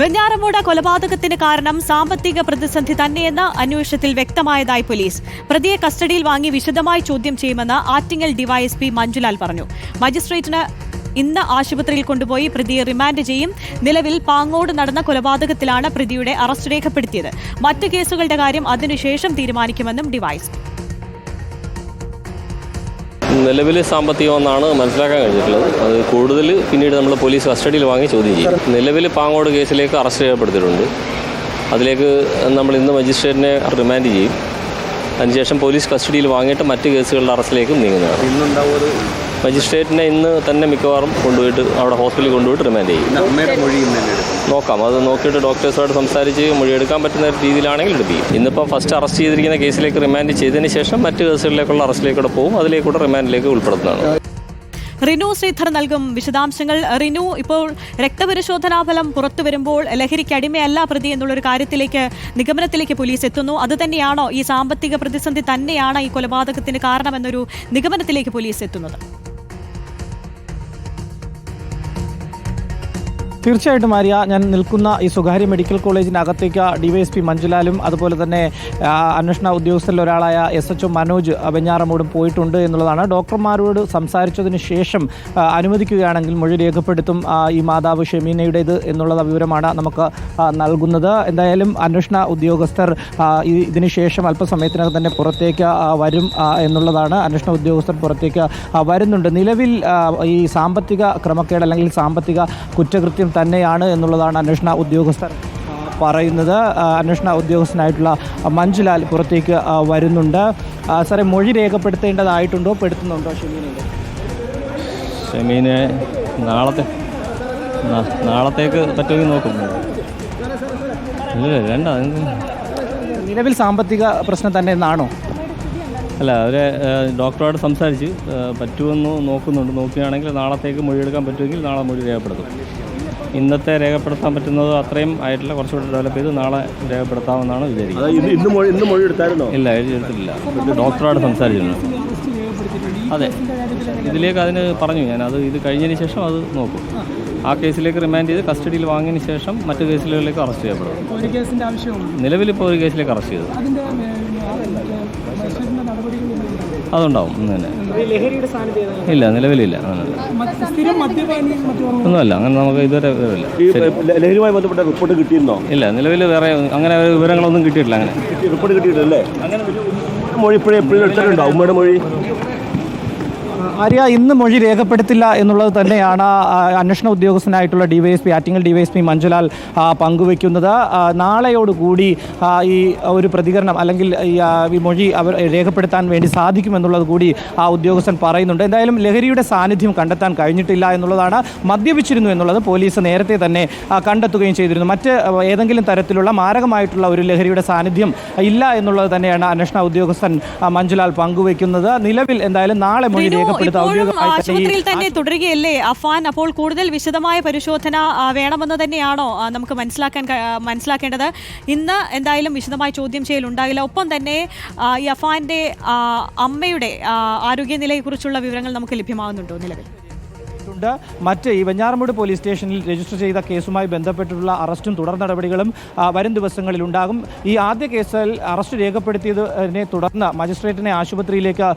വെഞ്ഞാറമൂട് കൊലപാതകത്തിന് കാരണം സാമ്പത്തിക പ്രതിസന്ധി തന്നെയെന്ന് അന്വേഷണത്തിൽ വ്യക്തമായതായി പോലീസ്. പ്രതിയെ കസ്റ്റഡിയിൽ വാങ്ങി വിശദമായി ചോദ്യം ചെയ്യുമെന്ന് ആറ്റിങ്ങൽ ഡിവൈഎസ്പി മഞ്ജുലാൽ പറഞ്ഞു. മജിസ്ട്രേറ്റിന് ഇന്ന് ആശുപത്രിയിൽ കൊണ്ടുപോയി പ്രതിയെ റിമാൻഡ് ചെയ്യും. നിലവിൽ പാങ്ങോട് നടന്ന കൊലപാതകത്തിലാണ് പ്രതിയുടെ അറസ്റ്റ് രേഖപ്പെടുത്തിയത്. മറ്റു കേസുകളുടെ കാര്യം അതിനുശേഷം തീരുമാനിക്കുമെന്നും ഡിവൈഎസ്പി നിലവിൽ സാമ്പത്തികമെന്നാണ് മനസ്സിലാക്കാൻ കഴിഞ്ഞിട്ടുള്ളത്. അത് കൂടുതൽ പിന്നീട് നമ്മൾ പോലീസ് കസ്റ്റഡിയിൽ വാങ്ങി ചോദ്യം ചെയ്യും. നിലവിൽ പാങ്ങോട് കേസിലേക്ക് അറസ്റ്റ് ചെയ്യപ്പെടുത്തിയിട്ടുണ്ട് അതിലേക്ക് നമ്മൾ ഇന്ന് മജിസ്ട്രേറ്റിനെ റിമാൻഡ് ചെയ്യും. അതിനുശേഷം പോലീസ് കസ്റ്റഡിയിൽ വാങ്ങിയിട്ട് മറ്റ് കേസുകളുടെ അറസ്റ്റിലേക്കും നീങ്ങുന്നതാണ്. മജിസ്ട്രേറ്റിനെ ഇന്ന് തന്നെ മിക്കവാറും കൊണ്ടുപോയിട്ട് അവിടെ ഹോസ്പിറ്റലിൽ കൊണ്ടുപോയിട്ട് റിമാൻഡ് ചെയ്യും. നോക്കാം. അത് നോക്കിയിട്ട് ഡോക്ടേഴ്സുമായിട്ട് സംസാരിച്ച് മൊഴിയെടുക്കാൻ പറ്റുന്ന രീതിയിലാണെങ്കിൽ എടുപ്പിക്കും ഇന്നിപ്പോൾ ഫസ്റ്റ് അറസ്റ്റ് ചെയ്തിരിക്കുന്ന കേസിലേക്ക് റിമാൻഡ് ചെയ്തതിന് ശേഷം മറ്റ് കേസുകളിലേക്കുള്ള അറസ്റ്റിലേക്കൂടെ പോകും. അതിലേക്കൂടെ റിമാൻഡിലേക്ക് ഉൾപ്പെടുത്തുന്നതാണ് റിനു ശ്രീധർ നൽകും വിശദാംശങ്ങൾ. റിനു ഇപ്പോൾ രക്തപരിശോധനാ ഫലം പുറത്തു വരുമ്പോൾ ലഹരിക്ക് അടിമയല്ല പ്രതി എന്നുള്ളൊരു കാര്യത്തിലേക്ക് നിഗമനത്തിലേക്ക് പോലീസ് എത്തുന്നു. അത് തന്നെയാണോ ഈ സാമ്പത്തിക പ്രതിസന്ധി തന്നെയാണ് ഈ കൊലപാതകത്തിന് കാരണമെന്നൊരു നിഗമനത്തിലേക്ക് പോലീസ് എത്തുന്നത്? തീർച്ചയായിട്ടും ആര്യ ഞാൻ നിൽക്കുന്ന ഈ സ്വകാര്യ മെഡിക്കൽ കോളേജിന്റെ അകത്തേക്ക് ഡിവൈഎസ്പി മഞ്ജുലാലും അതുപോലെ തന്നെ അന്വേഷണ ഉദ്യോഗസ്ഥരിൽ ഒരാളായ എസ് എച്ച് ഒ മനോജ് വെഞ്ഞാറമൂടും പോയിട്ടുണ്ട് എന്നുള്ളതാണ്. ഡോക്ടർമാരോട് സംസാരിച്ചതിന് ശേഷം അനുവദിക്കുകയാണെങ്കിൽ മൊഴി രേഖപ്പെടുത്തും ഈ മാതാവ് ഷെമീനയുടേത് എന്നുള്ള വിവരമാണ് നമുക്ക് നൽകുന്നത്. എന്തായാലും അന്വേഷണ ഉദ്യോഗസ്ഥർ ഇതിനുശേഷം ഇതിന് ശേഷം അല്പസമയത്തിനകം തന്നെ പുറത്തേക്ക് വരും എന്നുള്ളതാണ്. അന്വേഷണ ഉദ്യോഗസ്ഥർ പുറത്തേക്ക് വരുന്നുണ്ട്. നിലവിൽ ഈ സാമ്പത്തിക ക്രമക്കേട് അല്ലെങ്കിൽ സാമ്പത്തിക കുറ്റകൃത്യം തന്നെയാണ് എന്നുള്ളതാണ് അന്വേഷണ ഉദ്യോഗസ്ഥർ പറയുന്നത്. അന്വേഷണ ഉദ്യോഗസ്ഥനായിട്ടുള്ള മഞ്ജുലാൽ പുറത്തേക്ക് വരുന്നുണ്ട്. സാറെ മൊഴി രേഖപ്പെടുത്തേണ്ടതായിട്ടുണ്ടോ? പെടുത്തുന്നുണ്ടോ ഷെമീനെ ഷമീനെ നാളത്തെ നാളത്തേക്ക് പറ്റുമെങ്കിൽ നോക്കും. ഇല്ല വേണ്ട നിലവിൽ സാമ്പത്തിക പ്രശ്നം തന്നെ എന്നാണോ? അല്ല അവരെ ഡോക്ടറോട് സംസാരിച്ച് പറ്റുമെന്ന് നോക്കുന്നുണ്ട്. നോക്കുകയാണെങ്കിൽ നാളത്തേക്ക് മൊഴിയെടുക്കാൻ പറ്റുമെങ്കിൽ നാളെ മൊഴി രേഖപ്പെടുത്തും. ഇന്നത്തെ രേഖപ്പെടുത്താൻ പറ്റുന്നത് അത്രയും ആയിട്ടുള്ള കുറച്ചുകൂടി ഡെവലപ്പ് ചെയ്ത് നാളെ രേഖപ്പെടുത്താമെന്നാണ് വിചാരിക്കുന്നത്. ഇല്ല എഴുതിയെടുത്തിട്ടില്ല ഡോക്ടറോട് സംസാരിച്ചിരുന്നു. അതെ. ഇതിലേക്ക് അതിന് പറഞ്ഞു. ഞാൻ അത് ഇത് കഴിഞ്ഞതിന് ശേഷം അത് നോക്കും. ആ കേസിലേക്ക് റിമാൻഡ് ചെയ്ത് കസ്റ്റഡിയിൽ വാങ്ങിയതിന് ശേഷം മറ്റു കേസുകളിലേക്ക് അറസ്റ്റ് ചെയ്യപ്പെടും. നിലവിലിപ്പോൾ ഒരു കേസിലേക്ക് അറസ്റ്റ് ചെയ്തു. അതുണ്ടാവും തന്നെ. ഇല്ല നിലവിലില്ല ഒന്നുമല്ല. അങ്ങനെ നമുക്ക് ഇതുവരെ വിവരമില്ല ലഹരിയുമായി ബന്ധപ്പെട്ട റിപ്പോർട്ട് കിട്ടിയിരുന്നോ? ഇല്ല നിലവിൽ വേറെ അങ്ങനെ വിവരങ്ങളൊന്നും കിട്ടിയിട്ടില്ല അങ്ങനെ. റിപ്പോർട്ട് കിട്ടിയിട്ടില്ലേ മൊഴി ഇപ്പോഴും എപ്പോഴും എടുത്തിട്ടുണ്ടോ ഉമ്മയുടെ മൊഴി? ആര്യ ഇന്ന് മൊഴി രേഖപ്പെടുത്തില്ല എന്നുള്ളത് തന്നെയാണ് അന്വേഷണ ഉദ്യോഗസ്ഥനായിട്ടുള്ള ഡിവൈഎസ്പി ആറ്റിങ്ങൽ ഡിവൈഎസ്പി മഞ്ജുലാൽ ആ, നാളെയോടുകൂടി ഈ ഒരു പ്രതികരണം അല്ലെങ്കിൽ ഈ, മൊഴി അവർ രേഖപ്പെടുത്താൻ വേണ്ടി സാധിക്കുമെന്നുള്ളത് കൂടി ആ ഉദ്യോഗസ്ഥൻ പറയുന്നുണ്ട്. എന്തായാലും ലഹരിയുടെ സാന്നിധ്യം കണ്ടെത്താൻ കഴിഞ്ഞിട്ടില്ല എന്നുള്ളതാണ് മദ്യപിച്ചിരുന്നു എന്നുള്ളത് പോലീസ് നേരത്തെ തന്നെ കണ്ടെത്തുകയും ചെയ്തിരുന്നു. മറ്റ് ഏതെങ്കിലും തരത്തിലുള്ള മാരകമായിട്ടുള്ള ഒരു ലഹരിയുടെ സാന്നിധ്യം ഇല്ല എന്നുള്ളത് തന്നെയാണ് അന്വേഷണ ഉദ്യോഗസ്ഥൻ മഞ്ജുലാൽ പങ്കുവെക്കുന്നത്. നിലവിൽ എന്തായാലും നാളെ മൊഴി റിനു, ആശുപത്രിയിൽ തന്നെ തുടരുകയല്ലേ? അഫാൻ അപ്പോൾ കൂടുതൽ വിശദമായ പരിശോധന വേണമെന്ന് തന്നെയാണോ നമുക്ക് മനസ്സിലാക്കാൻ മനസ്സിലാക്കേണ്ടത്? ഇന്ന് എന്തായാലും വിശദമായ ചോദ്യം ചെയ്യൽ ഉണ്ടാകില്ല ഒപ്പം തന്നെ ഈ അഫാന്റെ അമ്മയുടെ ആരോഗ്യനിലയെക്കുറിച്ചുള്ള വിവരങ്ങൾ നമുക്ക് ലഭ്യമാകുന്നുണ്ടോ നിലവിൽ? ഉണ്ട് മറ്റ് ഈ വെഞ്ഞാറമൂട് പോലീസ് സ്റ്റേഷനിൽ രജിസ്റ്റർ ചെയ്ത കേസുമായി ബന്ധപ്പെട്ടിട്ടുള്ള അറസ്റ്റും തുടർ നടപടികളും വരും ദിവസങ്ങളിൽ ഉണ്ടാകും. ഈ ആദ്യ കേസിൽ അറസ്റ്റ് രേഖപ്പെടുത്തിയതിനെ തുടർന്ന് മജിസ്ട്രേറ്റിനെ ആശുപത്രിയിലേക്ക്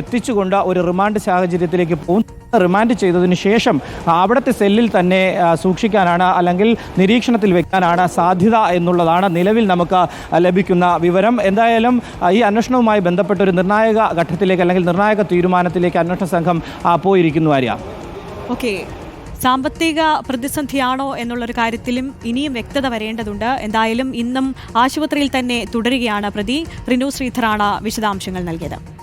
എത്തിച്ചുകൊണ്ട് ഒരു റിമാൻഡ് സാഹചര്യത്തിലേക്ക് പോകും. റിമാൻഡ് ചെയ്തതിന് ശേഷം അവിടുത്തെ സെല്ലിൽ തന്നെ സൂക്ഷിക്കാനാണ് അല്ലെങ്കിൽ നിരീക്ഷണത്തിൽ വെക്കാനാണ് സാധ്യത എന്നുള്ളതാണ് നിലവിൽ നമുക്ക് ലഭിക്കുന്ന വിവരം. എന്തായാലും ഈ അന്വേഷണവുമായി ബന്ധപ്പെട്ട ഒരു നിർണായക ഘട്ടത്തിലേക്ക് അല്ലെങ്കിൽ നിർണായക തീരുമാനത്തിലേക്ക് അന്വേഷണ സംഘം പോയിരിക്കുന്നു ആര്യ. ഓക്കെ സാമ്പത്തിക പ്രതിസന്ധിയാണോ എന്നുള്ളൊരു കാര്യത്തിലും ഇനിയും വ്യക്തത വരേണ്ടതുണ്ട്. എന്തായാലും ഇന്നും ആശുപത്രിയിൽ തന്നെ തുടരുകയാണ് പ്രതി. റിനു ശ്രീധറാണ് വിശദാംശങ്ങൾ നൽകിയത്.